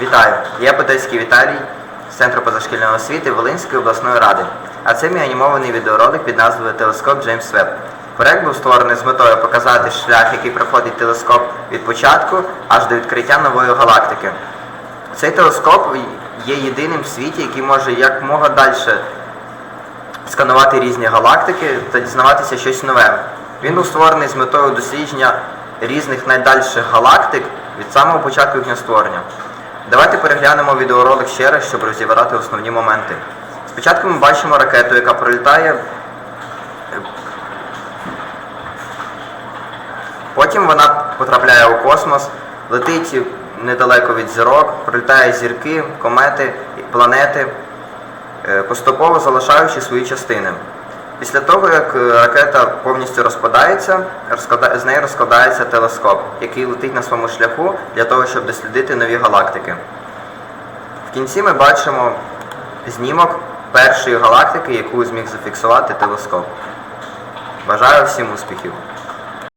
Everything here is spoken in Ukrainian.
Вітаю! Я Подольський Віталій з Центру позашкільної освіти Волинської обласної ради. А це мій анімований відеоролик під назвою Телескоп Джеймс Веб. Проект був створений з метою показати шлях, який проходить телескоп від початку аж до відкриття нової галактики. Цей телескоп є єдиним в світі, який може якмога далі сканувати різні галактики та дізнаватися щось нове. Він був створений з метою дослідження різних найдальших галактик від самого початку їхнього створення. Давайте переглянемо відеоролик ще раз, щоб розібрати основні моменти. Спочатку ми бачимо ракету, яка пролітає. Потім вона потрапляє у космос, летить недалеко від зірок, пролітає зірки, комети, планети, е, поступово залишаючи свої частини. Після того, як е, ракета повністю розпадається, з неї розкладається телескоп, який летить на своєму шляху для того, щоб дослідити нові галактики. В кінці ми бачимо знімок першої галактики, яку зміг зафіксувати телескоп. Бажаю всім успіхів!